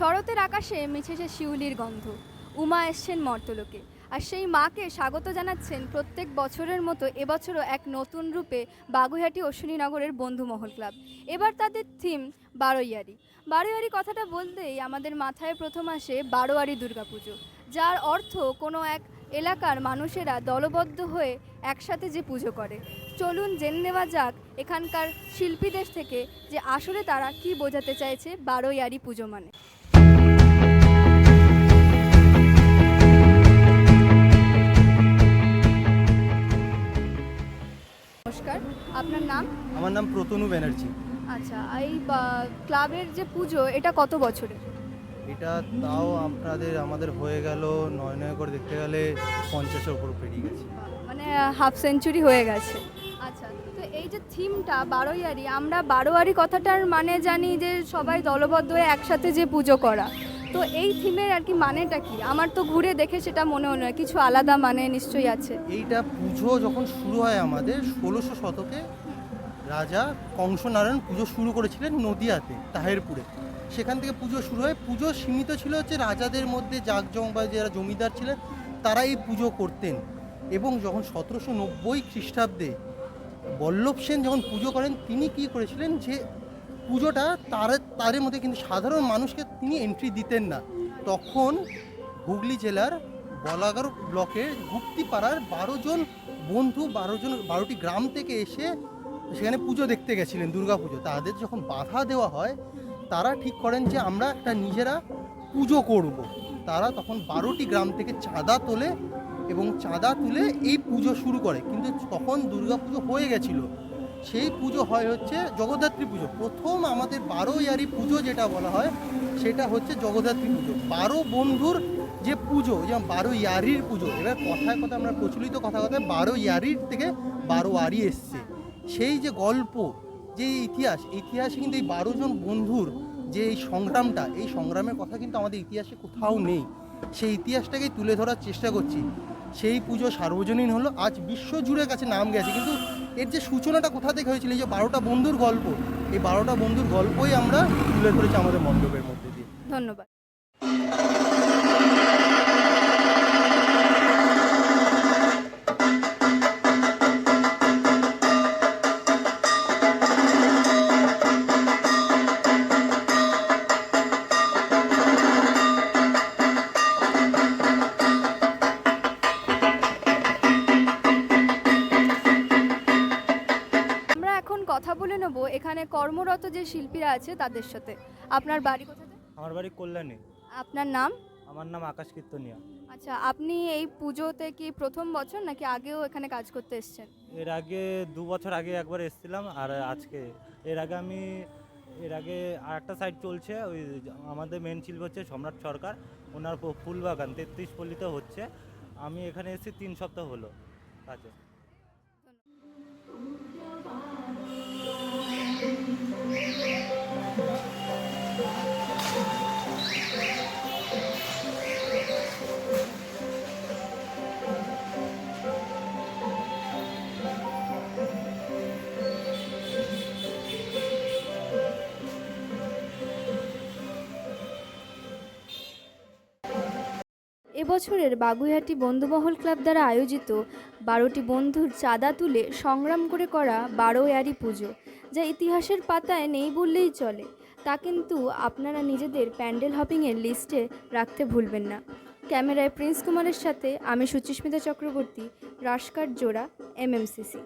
শরতের আকাশে মিছেছে শিউলির গন্ধ। উমা এসছেন মর্তলোকে। আর সেই মাকে স্বাগত জানাচ্ছেন প্রত্যেক বছরের মতো এবছরও এক নতুন রূপে বাগুইহাটি অশ্বিনীনগরের বন্ধু মহল ক্লাব। এবার তাদের থিম বারোইয়ারি। বারোয়ারি কথাটা বলতেই আমাদের মাথায় প্রথম আসে বারোয়ারি দুর্গাপুজো। যার অর্থ কোনো এক এলাকার মানুষেরা দলবদ্ধ হয়ে একসাথে যে পুজো করে। চলুন জেনে নেওয়া যাক এখানকার শিল্পীদের থেকে যে আসলে তারা কি বোঝাতে চাইছে বারোয়ারি পুজো মানে। নমস্কার আপনার নাম? আমার নাম প্রতনু ব্যানার্জি। আচ্ছা এই ক্লাবের যে পুজো এটা কত বছরের? এটা তাও আপনাদের আমাদের হয়ে গেল নয় নয় করে দেখতে গেলে পঞ্চাশের ওপর পেরিয়ে গেছে। মানে হাফ সেঞ্চুরি হয়ে গেছে। এই যে থিমটা, বারোয়ারি, আমরা বারোয়ারি কথাটার মানে জানি যে সবাই দলবদ্ধ হয়ে একসাথে যে পুজো করা। তো এই থিমের আর কি মানেটা কি? আমার তো ঘুরে দেখে সেটা মনে হলো, কিছু আলাদা মানে নিশ্চয়ই আছে। এইটা পুজো যখন শুরু হয় আমাদের, ষোলোশো শতকে রাজা কংসনারায়ণ পুজো শুরু করেছিলেন নদিয়াতে, তাহেরপুরে। সেখান থেকে পুজো শুরু হয়। পুজো সীমিত ছিল হচ্ছে রাজাদের মধ্যে জাকজম বা যারা জমিদার ছিলেন তারা এই পুজো করতেন। এবং যখন সতেরোশো নব্বই খ্রিস্টাব্দে বল্লভ সেন যখন পুজো করেন, তিনি কি করেছিলেন যে, পুজোটা তার তারের মধ্যে কিন্তু সাধারণ মানুষকে তিনি এন্ট্রি দিতেন না তখন হুগলি জেলার বলাগড় ব্লকের গুপ্তিপাড়ার বারো জন বন্ধু, বারো জন, বারোটি গ্রাম থেকে এসে সেখানে পুজো দেখতে গেছিলেন, দুর্গা পুজো তাদের যখন বাধা দেওয়া হয়, তারা ঠিক করেন যে, আমরা একটা নিজেরা পুজো করব। তারা তখন বারোটি গ্রাম থেকে চাঁদা তোলে এবং চাঁদা তুলে এই পুজো শুরু করে। কিন্তু তখন দুর্গা পুজো হয়ে গেছিল। সেই পুজো হয় হচ্ছে জগদ্ধাত্রী পুজো। প্রথম আমাদের বারো ইয়ারি পুজো যেটা বলা হয়, সেটা হচ্ছে জগদ্ধাত্রী পুজো। বারো বন্ধুর যে পুজো যেমন বারো ইয়ারির পুজো, এবার কথায় কথা আমরা প্রচলিত কথা কথায় বারো ইয়ারির থেকে বারো আরি এসছে। সেই যে গল্প, যে ইতিহাস, ইতিহাসে কিন্তু এই বারো জন বন্ধুর যে এই সংগ্রামটা, এই সংগ্রামের কথা কিন্তু আমাদের ইতিহাসে কোথাও নেই। সেই ইতিহাসটাকেই তুলে ধরার চেষ্টা করছি। সেই পুজো সার্বজনীন হলো, আজ বিশ্ব জুড়ে কাছে নাম গেছে। কিন্তু এর যে সূচনাটা কোথা থেকে হয়েছিল, এই যে বারোটা বন্ধুর গল্প, এই বারোটা বন্ধুর গল্পই আমরা তুলে ধরেছি আমাদের মণ্ডপের মধ্যে দিয়ে। ধন্যবাদ। কথা বলে নেব এখানে কর্মরত যে শিল্পীরা আছে তাদের সাথে। আপনার বাড়ি কোথাতে? আমার বাড়ি কল্যাণী। আপনার নাম? আমার নাম আকাশ কীর্তনিয়া। আচ্ছা আপনি এই পুজোতে কি প্রথম বছর নাকি আগেও এখানে কাজ করতে এসেছেন? এর আগে দু বছর আগে একবার এসেছিলাম আর আজকে। এর আগে আমি এর আগে আর একটা সাইড চলছে ওই আমাদের মেন শিল্প হচ্ছে সম্রাট সরকার। ওনার ফুলবাগান তেত্রিশ পল্লীতে হচ্ছে। আমি এখানে এসেছি তিন সপ্তাহ হলো। কাজে এবছরের বাগুইহাটি বন্ধুমহল ক্লাব দ্বারা আয়োজিত বারোটি বন্ধুর চাঁদা তুলে সংগ্রাম করে করা বারোয়ারি পুজো, যা ইতিহাসের পাতায় নেই বললেই চলে। তা কিন্তু আপনারা নিজেদের প্যান্ডেল হপিংয়ের লিস্টে রাখতে ভুলবেন না। ক্যামেরায় প্রিন্স কুমারের সাথে আমি সুচিস্মিতা চক্রবর্তী রাসকার জোড়া, এমএমসিসি।